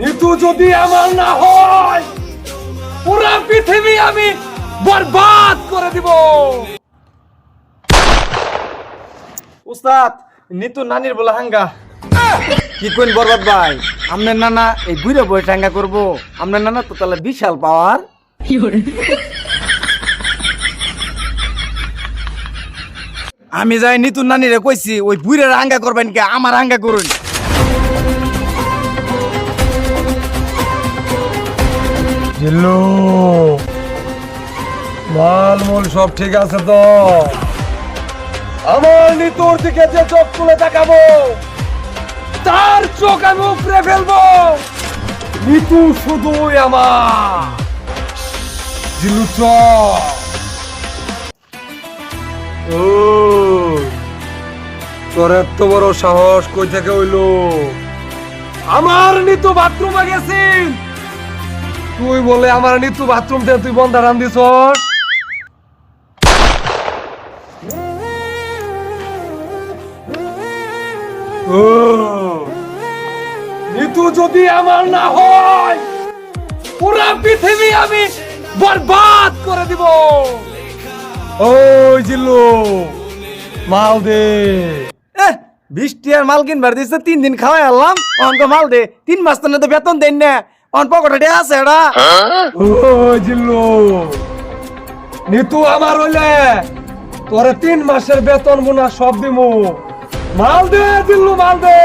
নিতু যদি আমার না হয়, পুরা পৃথিবী আমি বরবাদ করে দিব। উস্তাদ, নিতু নানির বলা হাঙ্গা। কি কইন বরবাদ ভাই? আমনের নানা এই বুড়ে বই ঠাঙ্গা করব। আমনের নানা তো তাহলে বিশাল পাওয়ার। আমি যাই নিতু নানিরে কইছি, ওই বুড়ের হাঙ্গা করবেন কে, আমার হাঙ্গা করুন। জিল্লু। মাল মূল সব ঠিক আছে তো? আমার নিতুর দিকে যে চোখ তুলে তাকাবো তার চোখ আমি উপরে ফেলব। নিতু শুধুই আমার। জিল্লু, চ। তোর এত বড় সাহস কই থেকে হইল? আমার নিতু বাথরুমে গেছিস তুই বলে আমার নিতু বাথরুম থেকে তুই বন্ধা রান দিছস ও, নিতু যদি আমার না হয় পুরা পৃথিবী আমি বরবাদ করে দিব। ওই জিল্লু মাল দে। বৃষ্টি আর মাল কিনবার দিচ্ছে তিন দিন খাওয়াই আনলাম। অঙ্ক মাল দে তিন মাস তো বেতন দেন না। অন পকেটে আছে এটা। ওই জিল্লু নিতু আমার হইলে তোরে তিন মাসের বেতন গুনা সব দিমু। মাল দে জিল্লু মাল দে।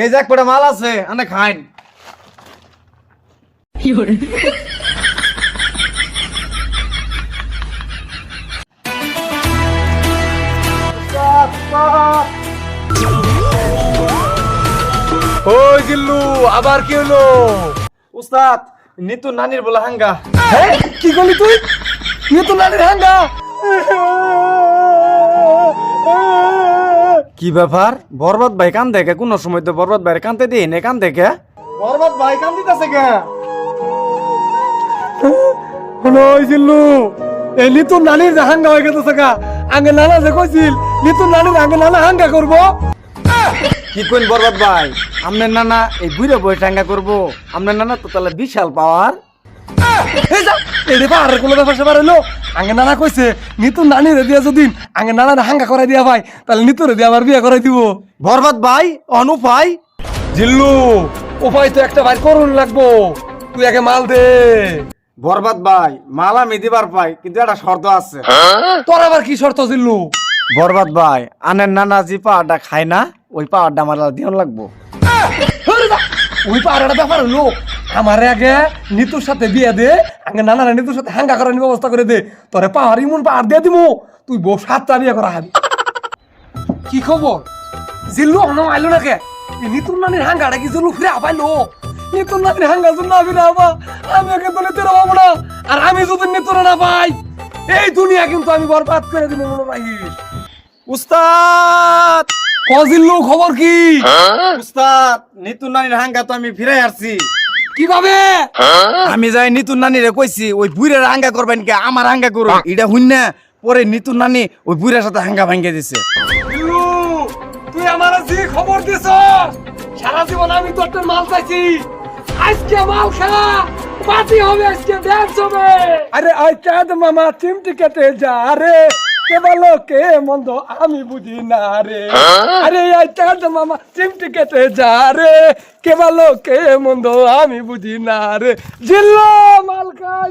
এই যে এক পেটা মাল আছে আনে খাইন। ওই জিল্লু আবার কি হলো? উস্তাদ নিতু নানির বলা হাঙ্গা। হ্যাঁ? কি করলি তুই? নিতু নানির হাঙ্গা? কি ব্যাপার? বরবাদ ভাই কান দেখে? কোন সময় তো বরবাদ ভাই কানতে দিই নে কান দেখে। বরবাদ ভাই কান দিতেছে কে? ওই জিল্লু এই নিতু নানির হাঙ্গা হয়ে গেছে গা আগে নানা যে কইছিল নিতু নানির আগে নানা হাঙ্গা করব। কি কইন বরবাদ ভাই? আমনের নানা এই বুড়ে বই করব। আমনের নানা তো তাহলে বিশাল পাওয়ার। এডে পাহাড়ের কোনো ব্যাপার সেবার হলো আগে নানা কইছে নিতু নানি রে দিয়া যদি আগে নানা হাঙ্গা করাই দিয়া ভাই তাহলে নিতু রে দিয়া আবার বিয়া করাই দিব। বরবাদ ভাই অনুপাই জিল্লু উপায় তো একটা ভাই করুন লাগবো। তুই আগে মাল দে। বরবাদ ভাই মাল আমি দিবার পাই কিন্তু একটা শর্ত আছে। তোর আবার কি শর্ত জিল্লু? বরবাদ ভাই। আনের নানা যে পাহাড়টা খায় না, ওই পাহাড়টা আমার দিন লাগবো। ওই পাহাড়ের ব্যাপার হলো, আমার আগে নিতুর সাথে বিয়ে দে, আগে নানা নিতুর সাথে হাঙ্গা করার ব্যবস্থা করে দে। তোরে পাহাড়, ইমন পাহাড় দিয়ে দিমু, তুই বউ সাতটা বিয়ে করা হাবি। কি খবর? জিল্লু হনো আইলো না কে? এই নিতুর নানির হাঙ্গাটা কি জিল্লু ফিরে আপাইলো? নিতুর নানির হাঙ্গা জন্য আমি না আবা, আমি ওকে তো নিতুর পাবো না, আর আমি যদি নিতুর না পাই, এই দুনিয়া কিন্তু আমি বরবাদ করে দিব মনে রাখিস? উস্তাদ! কজিল্লু খবর কি? উস্তাদ নিতু নানির হাঙ্গা তো আমি ফিরে আসছি কি কবে? আমি যাই নিতুন নানিরে কইছি ওই বুড়ের হাঙ্গা করবেন কে? আমার হাঙ্গা করুন। এটা হুন না পরে নিতুন নানি ওই বুড়ের সাথে হাঙ্গা ভাঙ্গে দিছে। তুই আমার যে খবর দিছ সারা জীবন আমি তোর মাল চাইছি। আজকে মাল খা পার্টি হবে আজকে ড্যান্স হবে আরে আই চাঁদ মামা চিমটি কেটে যা রে কে বলো কে মন্দ আমি বুঝি না রে। আরে আই চাঁদ মামা চিমটি কেটে যা রে। কে বলো কে মন্দ আমি বুঝি না রে। জিল্লো মাল খাই